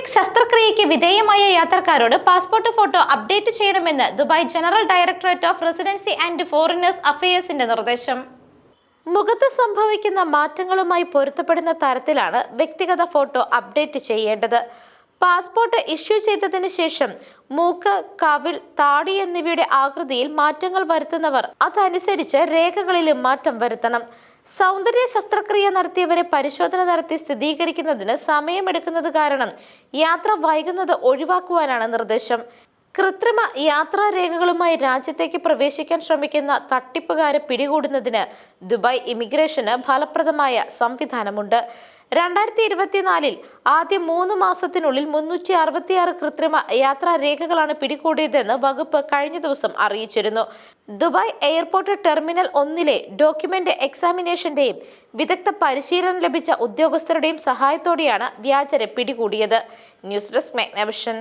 Plastic ശസ്ത്രക്രിയയ്ക്ക് വിധേയമായ യാത്രക്കാരോട് പാസ്പോർട്ട് ഫോട്ടോ അപ്ഡേറ്റ് ചെയ്യണമെന്ന് Dubai general directorate of residency and foreigners അഫയേഴ്സിന്റെ നിർദ്ദേശം. മുഖത്ത് സംഭവിക്കുന്ന മാറ്റങ്ങളുമായി പൊരുത്തപ്പെടുന്ന തരത്തിലാണ് വ്യക്തിഗത ഫോട്ടോ അപ്ഡേറ്റ് ചെയ്യേണ്ടത്. പാസ്പോർട്ട് ഇഷ്യൂ ചെയ്തതിനു ശേഷം മൂക്ക് കവിൾ താടി എന്നിവയുടെ ആകൃതിയിൽ മാറ്റങ്ങൾ വരുത്തുന്നവർ. അതനുസരിച്ച് രേഖകളിലും മാറ്റം വരുത്തണം. സൗന്ദര്യ ശസ്ത്രക്രിയ നടത്തിയവരെ പരിശോധന നടത്തി സ്ഥിരീകരിക്കുന്നതിന് സമയമെടുക്കുന്നത് കാരണം യാത്ര വൈകുന്നത് ഒഴിവാക്കുവാനാണ് നിർദ്ദേശം. കൃത്രിമ യാത്രാരേഖകളുമായി രാജ്യത്തേക്ക് പ്രവേശിക്കാൻ ശ്രമിക്കുന്ന തട്ടിപ്പുകാരെ പിടികൂടുന്നതിന് ദുബായ് ഇമിഗ്രേഷന് ഫലപ്രദമായ സംവിധാനമുണ്ട്. രണ്ടായിരത്തി ഇരുപത്തിനാലിൽ ആദ്യ മൂന്ന് മാസത്തിനുള്ളിൽ മുന്നൂറ്റി അറുപത്തിയാറ് കൃത്രിമ യാത്രാ രേഖകളാണ് പിടികൂടിയതെന്ന് വകുപ്പ് കഴിഞ്ഞ ദിവസം അറിയിച്ചിരുന്നു. ദുബായ് എയർപോർട്ട് ടെർമിനൽ ഒന്നിലെ ഡോക്യുമെന്റ് എക്സാമിനേഷന്റെയും വിദഗ്ധ പരിശീലനം ലഭിച്ച ഉദ്യോഗസ്ഥരുടെയും സഹായത്തോടെയാണ് വ്യാജരെ പിടികൂടിയത്. News desk Magnavision.